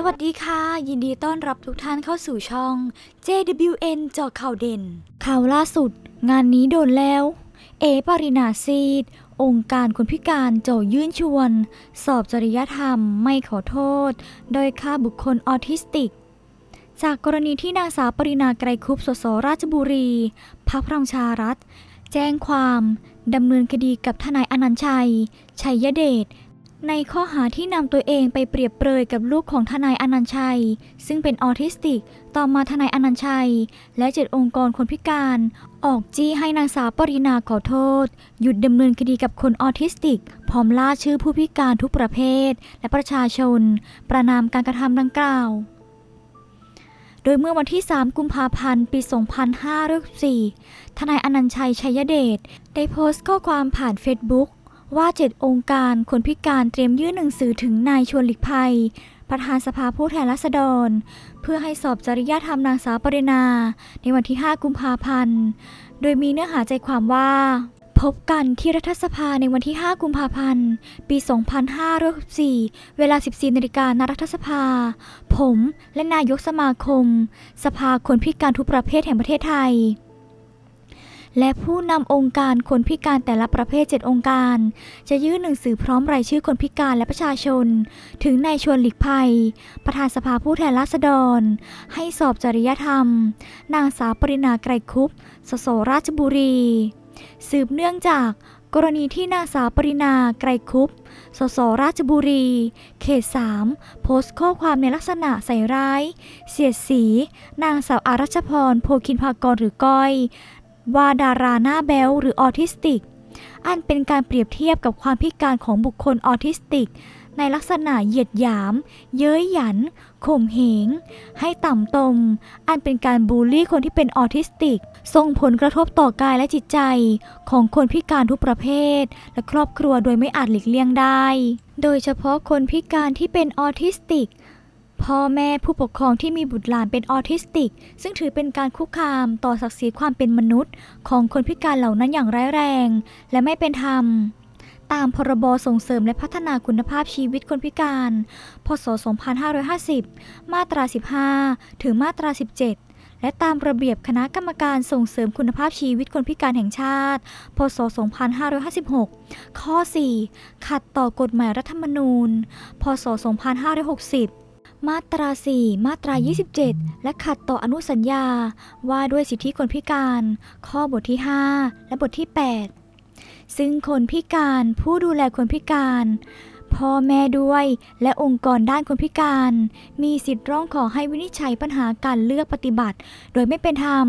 สวัสดีค่ะ ยินดีต้อนรับทุกท่านเข้าสู่ช่อง JWN เจาะข่าวเด่น ข่าวล่าสุด งานนี้โดนแล้ว เอปารินาซีด องค์การคนพิการโจยื่นชวน สอบจริยธรรมไม่ขอโทษ โดยค่าบุคคลออทิสติก จากกรณีที่นางสาวปรินาไกรคุปสสราชบุรี พักพลังชารัฐ แจ้งความดำเนินคดีกับทนายอนันต์ชัย ชัยเดช ในข้อหาที่นำตัวเองไปเปรียบเปรยกับลูกของทนายอนันชัย ซึ่งเป็นออทิสติก ต่อมาทนายอนันชัย และเจ็ดองค์กรคนพิการ ออกจี้ให้นางสาวปรินาขอโทษ หยุดดำเนินคดีกับคนออทิสติก พร้อมล่าชื่อผู้พิการทุกประเภท และประชาชน ประนามการกระทำดังกล่าว โดยเมื่อวันที่ 3 กุมภาพันธ์ ปี 2564ทนายอนันชัยชัยเดชได้โพสต์ข้อความผ่านเฟซบุ๊ก ว่าเจ็ดองค์การคนพิการเตรียมยื่นหนังสือถึงนายชวนหลีกภัย ประธานสภาผู้แทนราษฎร เพื่อให้สอบจริยธรรมนางสาวปรินา ในวันที่ 5 กุมภาพันธ์ โดยมีเนื้อหาใจความว่าพบกันที่รัฐสภาในวันที่ 5 กุมภาพันธ์ ปี 2564 เวลา 14นาฬิกาณรัฐสภา ผมและนายกสมาคม สภาคนพิการทุกประเภทแห่งประเทศไทย และผู้นำองค์การคนพิการแต่ละประเภท 7 องค์การ จะยื่นหนังสือพร้อมรายชื่อคนพิการและประชาชน ถึงนายชวนหลีกภัย ประธานสภาผู้แทนราษฎร ให้สอบจริยธรรม นางสาวปรินาไกรคุปสสราชบุรี สืบเนื่องจากกรณีที่นางสาวปรินาไกรคุป สสราชบุรี เขต 3 โพสต์ข้อความในลักษณะใส่ร้าย เสียดสี นางสาวอารัชพร โพคินภากรหรือก้อย ว่าดาราหน้าแบ๊วหรือออทิสติก อันเป็นการเปรียบเทียบกับความพิการของบุคคลออทิสติก ในลักษณะเหยียดหยาม เย้ยหยัน ข่มเหง ให้ต่ำตม อันเป็นการบูลลี่คนที่เป็นออทิสติก ส่งผลกระทบต่อกายและจิตใจ ของคนพิการทุกประเภท และครอบครัวโดยไม่อาจหลีกเลี่ยงได้ โดยเฉพาะคนพิการที่เป็นออทิสติก พ่อแม่ผู้ปกครองที่มีบุตรหลานเป็นออทิสติก ซึ่งถือเป็นการคุกคามต่อศักดิ์ศรีความเป็นมนุษย์ ของคนพิการเหล่านั้นอย่างร้ายแรง และไม่เป็นธรรม ตามพรบส่งเสริมและพัฒนาคุณภาพชีวิตคนพิการ พศ 2550 มาตรา 15 ถึงมาตรา 17และตามระเบียบคณะกรรมการส่งเสริมคุณภาพชีวิตคนพิการแห่งชาติ พศ 2556 ข้อ 4 ขัดต่อกฎหมายรัฐธรรมนูญ พศ 2560 มาตรา 4 มาตรา 27 และขัดต่ออนุสัญญาว่าด้วยสิทธิคนพิการ ข้อบทที่ 5 และบทที่ 8 ซึ่งคนพิการผู้ดูแลคนพิการพ่อแม่ด้วยและองค์กรด้านคนพิการ มีสิทธิ์ร้องขอให้วินิจฉัยปัญหาการเลือกปฏิบัติ โดยไม่เป็นธรรม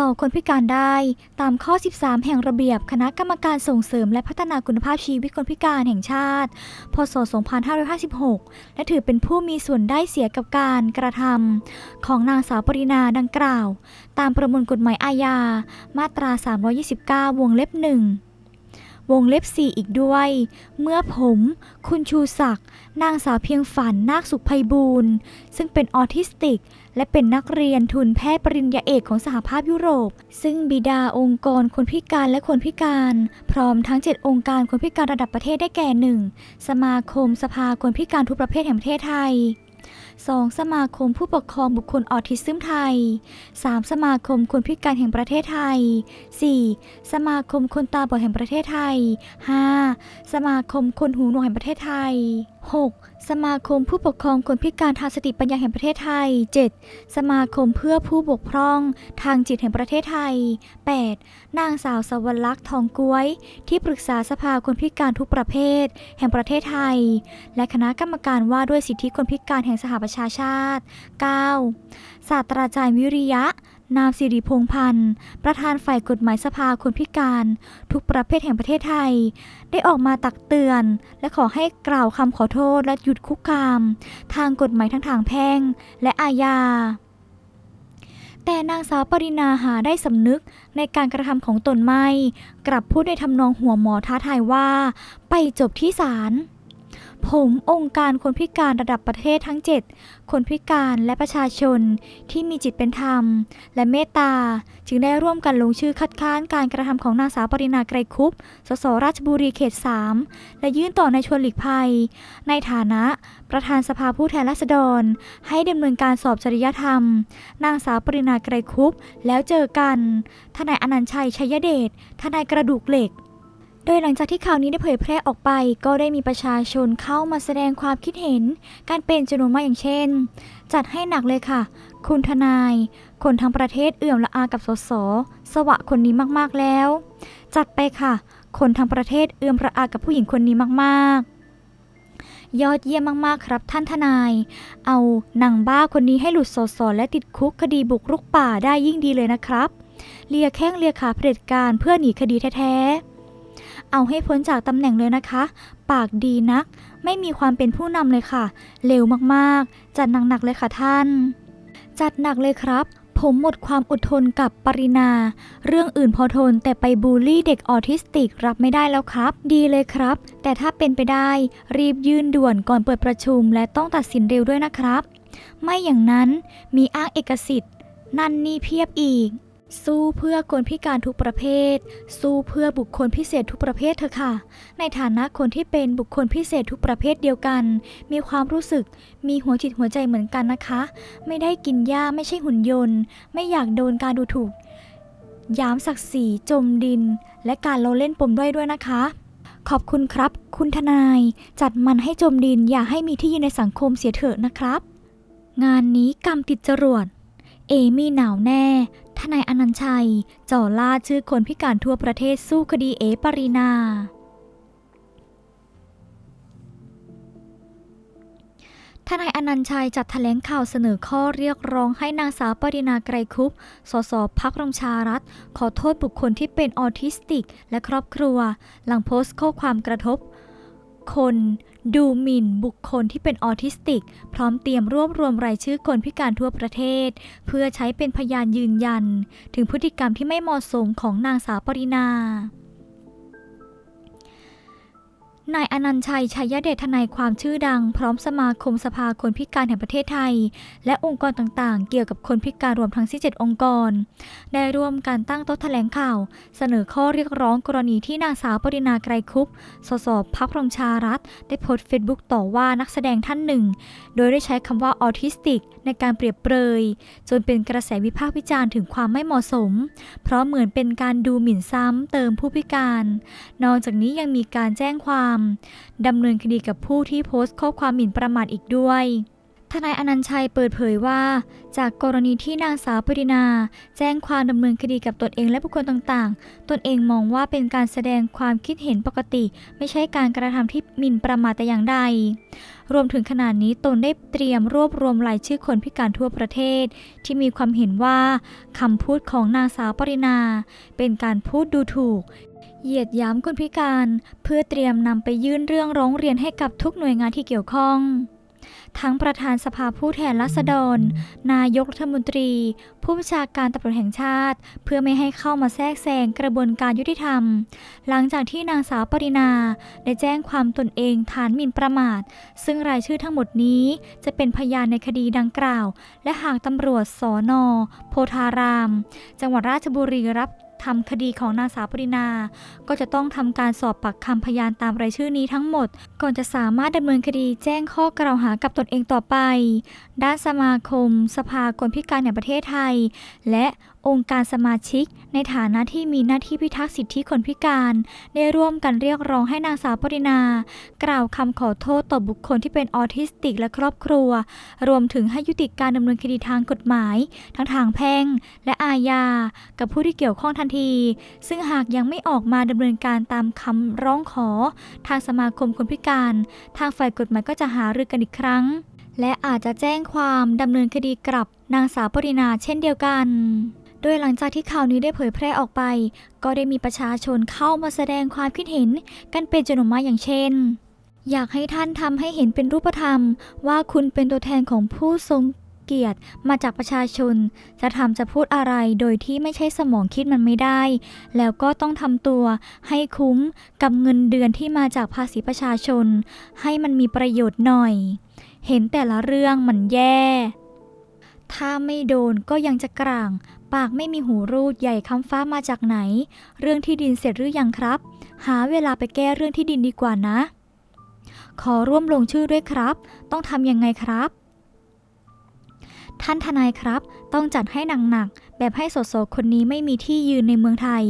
ต่อคนพิการได้ ตามข้อ 13 แห่งระเบียบคณะกรรมการส่งเสริมและพัฒนาคุณภาพชีวิตคนพิการแห่งชาติ พศ 2556 และถือเป็นผู้มีส่วนได้เสียกับการกระทำของนางสาวปรินาดังกล่าว ตามประมวลกฎหมายอาญา มาตรา 329 วงเล็บหนึ่ง วงเล็บ4อีกด้วย เมื่อผม คุณชูศักดิ์นางสาวเพียงฝันนาคสุขไพบูรณ์ ซึ่งเป็นออทิสติก และเป็นนักเรียนทุนแพทย์ปริญญาเอกของสหภาพยุโรป ซึ่งบิดาองค์กรคนพิการและคนพิการ พร้อมทั้ง 7 องค์การคนพิการระดับประเทศได้แก่ 1. สมาคมสภาคนพิการทุกประเภทแห่งประเทศไทย 2. สมาคมผู้ปกครองบุคคลออทิซึมไทย 3. สมาคมคนพิการแห่งประเทศไทย 4. สมาคมคนตาบอดแห่งประเทศไทย 5. สมาคมคนหูหนวกแห่งประเทศไทย 6. สมาคมผู้ปกครองคนพิการทางสติปัญญาแห่งประเทศไทย 7. สมาคมเพื่อผู้บกพร่องทางจิตแห่งประเทศไทย 8. นางสาวสวรรักษ์ทองก้วย ที่ปรึกษาสภาคนพิการทุกประเภท แห่งประเทศไทย และคณะกรรมการว่าด้วยสิทธิคนพิการแห่งสหประชาชาติ 9. ศาสตราจารย์วิริยะ นามสิริพงพันธ์ ประธานฝ่ายกฎหมายสภาคนพิการ ทุกประเภทแห่งประเทศไทย ได้ออกมาตักเตือน และขอให้กล่าวคำขอโทษและหยุดคุกคาม ทางกฎหมายทั้งทางแพ่งและอาญาแต่นางสาวปรินาหาได้สำนึกในการกระทำของตนไม่ กลับพูดในทำนองหัวหมอท้าทายว่า ไปจบที่ศาล ผมองค์การคนพิการระดับประเทศทั้ง 7 คนพิการและประชาชนที่มีจิตเป็นธรรม และเมตตา จึงได้ร่วมกันลงชื่อคัดค้านการกระทำของนางสาวปรินาไกรคุปสสราชบุรีเขต 3 และยื่นต่อในายชวนหลีกภัย ในฐานะประธานสภาผู้แทนราษฎร ให้ดำเนินการสอบจริยธรรม นางสาวปรินาไกรคุปแล้วเจอกันทนายอนันต์ชัยชัยเดชทนายกระดูกเหล็ก โดยหลังจากที่ข่าวนี้ได้เผยแพร่ออกไป ก็ได้มีประชาชนเข้ามาแสดงความคิดเห็น การเป็นจำนวนมากอย่างเช่น จัดให้หนักเลยค่ะ คุณทนาย คนทั้งประเทศเอื่อมละอากับสส สวะคนนี้มากๆแล้ว จัดไปค่ะ คนทั้งประเทศเอื่อมระอากับผู้หญิงคนนี้มากๆยอดเยี่ยมมาก ๆ ครับท่านทนาย เอาหนังบ้าคนนี้ให้หลุดสสและติดคุกคดีบุกรุกป่าได้ยิ่งดีเลยนะครับ เลียแข้งเลียขาเผด็จการเพื่อหนีคดีแท้ ๆ เอาให้พ้นจากตำแหน่งเลยนะคะ ปากดีนัก ไม่มีความเป็นผู้นำเลยค่ะ เร็วมากๆ จัดหนักๆเลยค่ะท่าน จัดหนักเลยครับ ผมหมดความอดทนกับปรินา เรื่องอื่นพอทนแต่ไปบูลลี่เด็กออทิสติกรับไม่ได้แล้วครับ ดีเลยครับ แต่ถ้าเป็นไปได้ รีบยื่นด่วนก่อนเปิดประชุม และต้องตัดสินเร็วด้วยนะครับ ไม่อย่างนั้นมีอ้างเอกสิทธิ์ นั่นนี่เพียบอีก สู้เพื่อคนพิการทุกประเภท สู้เพื่อบุคคลพิเศษทุกประเภทเถอะค่ะ ในฐานะคนที่เป็นบุคคลพิเศษทุกประเภทเดียวกัน มีความรู้สึก มีหัวจิตหัวใจเหมือนกันนะคะ ไม่ได้กินหญ้าไม่ใช่หุ่นยนต์ ไม่อยากโดนการดูถูกยามศักดิ์ศรีจมดิน และการเราเล่นปมด้อยด้วยนะคะ ขอบคุณครับ คุณทนาย จัดมันให้จมดินอย่าให้มีที่ยืนในสังคมเสียเถอะนะครับ งานนี้กรรมติดจรวดเอมี่หนาวแน่ ทนายอนันชัยจ่อล่าชื่อคนพิการทั่วประเทศสู้คดีเอปรินาทนายอนันชัยจัดแถลงข่าวเสนอข้อเรียกร้องให้นางสาวปรินาไกรคุป สสพักระชารัฐ ขอโทษบุคคลที่เป็นออทิสติก และครอบครัว หลังโพสต์ข้อความกระทบ คล ดูหมิ่นบุคคลที่เป็นออทิสติก พร้อมเตรียมรวบรวมรายชื่อคนพิการทั่วประเทศ เพื่อใช้เป็นพยานยืนยัน ถึงพฤติกรรมที่ไม่เหมาะสมของนางสาวปรินา นายอนันชัยชัยเดชทนายความชื่อดัง พร้อมสมาคมสภาคนพิการแห่งประเทศไทย และองค์กรต่างๆ เกี่ยวกับคนพิการรวมทั้งสิ้น7องค์กร ได้ร่วมการตั้งโต๊ะแถลงข่าว เสนอข้อเรียกร้องกรณีที่นางสาวปรินาไกรคุปสสพักพลังชารัฐ ได้โพสต์เฟซบุ๊กต่อว่านักแสดงท่านหนึ่ง โดยได้ใช้คำว่าออทิสติก ในการเปรียบเปรย จนเป็นกระแสวิพากษ์วิจารณ์ถึงความไม่เหมาะสม เพราะเหมือนเป็นการดูหมิ่นซ้ำเติมผู้พิการ นอกจากนี้ยังมีการแจ้งความดำเนินคดีกับผู้ที่โพสต์ข้อความหมิ่นประมาทอีกด้วยทนายอนันต์ชัยเปิดเผยว่า จากกรณีที่นางสาวปรินาแจ้งความดำเนินคดีกับตนเองและบุคคลต่างๆ ตนเองมองว่าเป็นการแสดงความคิดเห็นปกติ ไม่ใช่การกระทำที่หมิ่นประมาทแต่อย่างใด รวมถึงขนาดนี้ตนได้เตรียมรวบรวมรายชื่อคนพิการทั่วประเทศ ที่มีความเห็นว่าคำพูดของนางสาวปรินา เป็นการพูดดูถูก เหยียดยามคนพิการ เพื่อเตรียมนำไปยื่นเรื่องร้องเรียนให้กับทุกหน่วยงานที่เกี่ยวข้อง ทั้งประธานสภาผู้แทนราษฎร นายกรัฐมนตรี ผู้บัญชาการตำรวจแห่งชาติ เพื่อไม่ให้เข้ามาแทรกแซงกระบวนการยุติธรรม หลังจากที่นางสาวปรินาได้แจ้งความตนเองฐานหมิ่นประมาท ซึ่งรายชื่อทั้งหมดนี้จะเป็นพยานในคดีดังกล่าว และหากตำรวจสอนอโพธาราม จังหวัดราชบุรีรับ ทำคดีของนางสาวปรินา ก็จะต้องทำการสอบปากคำพยานตามรายชื่อนี้ทั้งหมด ก่อนจะสามารถดำเนินคดีแจ้งข้อกล่าวหากับตนเองต่อไป ด้านสมาคม สภาคนพิการแห่งประเทศไทย และ องค์การสมาชิก ในฐานะที่มีหน้าที่พิทักษ์สิทธิคนพิการ ได้ร่วมกันเรียกร้องให้นางสาวปรินา กล่าวคำขอโทษต่อบุคคลที่เป็นออทิสติกและครอบครัว รวมถึงให้ยุติการดำเนินคดีทางกฎหมาย ทั้งทางแพ่ง และอาญา กับผู้ที่เกี่ยวข้องทันที ซึ่งหากยังไม่ออกมาดำเนินการตามคำร้องขอ ทางสมาคมคนพิการ ทางฝ่ายกฎหมายก็จะหารือกันอีกครั้ง และอาจจะแจ้งความดำเนินคดีกลับนางสาวปรินาเช่นเดียวกัน ดยหลังจากที่ข่าวนี้ได้เผยแพร่ออกไป ก็ได้มีประชาชนเข้ามาแสดงความคิดเห็นกันเป็นจำนวนมากอย่างเช่น อยากให้ท่านทำให้เห็นเป็นรูปธรรม ว่าคุณเป็นตัวแทนของผู้ทรงเกียรติมาจากประชาชน จะทำจะพูดอะไรโดยที่ไม่ใช่สมองคิดมันไม่ได้ แล้วก็ต้องทำตัวให้คุ้มกับเงินเดือนที่มาจากภาษีประชาชน ให้มันมีประโยชน์หน่อย เห็นแต่ละเรื่องมันแย่ ถ้าไม่โดนก็ยังจะกลาง ปากไม่มีหูรูดใหญ่คำฟ้ามาจากไหน เรื่องที่ดินเสร็จหรือยังครับ หาเวลาไปแก้เรื่องที่ดินดีกว่านะ ขอร่วมลงชื่อด้วยครับ ต้องทำยังไงครับ ท่านทนายครับ ต้องจัดให้หนักๆแบบให้สสคนนี้ไม่มีที่ยืนในเมืองไทย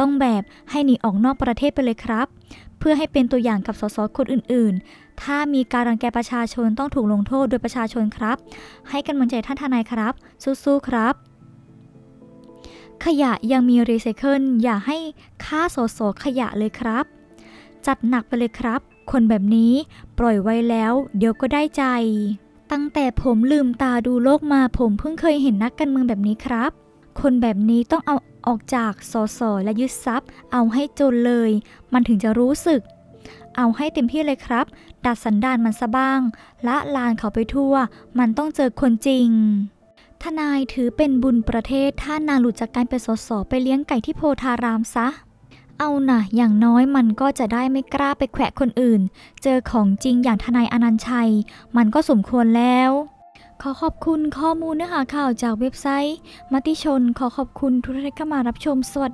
ต้องแบบให้หนีออกนอกประเทศไปเลยครับ เพื่อให้เป็นตัวอย่างกับสสคนอื่น ๆ ถ้ามีการรังแกประชาชนต้องถูกลงโทษโดยประชาชนครับ ให้กำลังใจท่านทนายครับ สู้ๆครับ ขยะยังมีรีไซเคิลอย่าให้ค่าสสขยะเลยครับ จัดหนักไปเลยครับ คนแบบนี้ปล่อยไว้แล้ว เดี๋ยวก็ได้ใจ ตั้งแต่ผมลืมตาดูโลกมาผมเพิ่งเคยเห็นนักการเมืองแบบนี้ครับ คนแบบนี้ต้องเอา ออกจากสอสอและยึดทรัพย์ เอาให้จนเลย มันถึงจะรู้สึก เอาให้เต็มที่เลยครับ ดัดสันดานมันซะบ้าง ละลานเขาไปทั่ว มันต้องเจอคนจริง ทนายถือเป็นบุญประเทศ ถ้านางหลุดจากการเป็นสสไปเลี้ยงไก่ที่โพธารามซะเอานะอย่างน้อยมันก็จะได้ไม่กล้าไปแขวะคนอื่น เจอของจริงอย่างทนายอนันชัย มันก็สมควรแล้ว ขอขอบคุณข้อมูลเนื้อหาข่าวจากเว็บไซต์ มติชน ขอขอบคุณทุกท่านที่เข้ามารับชมสวัสดี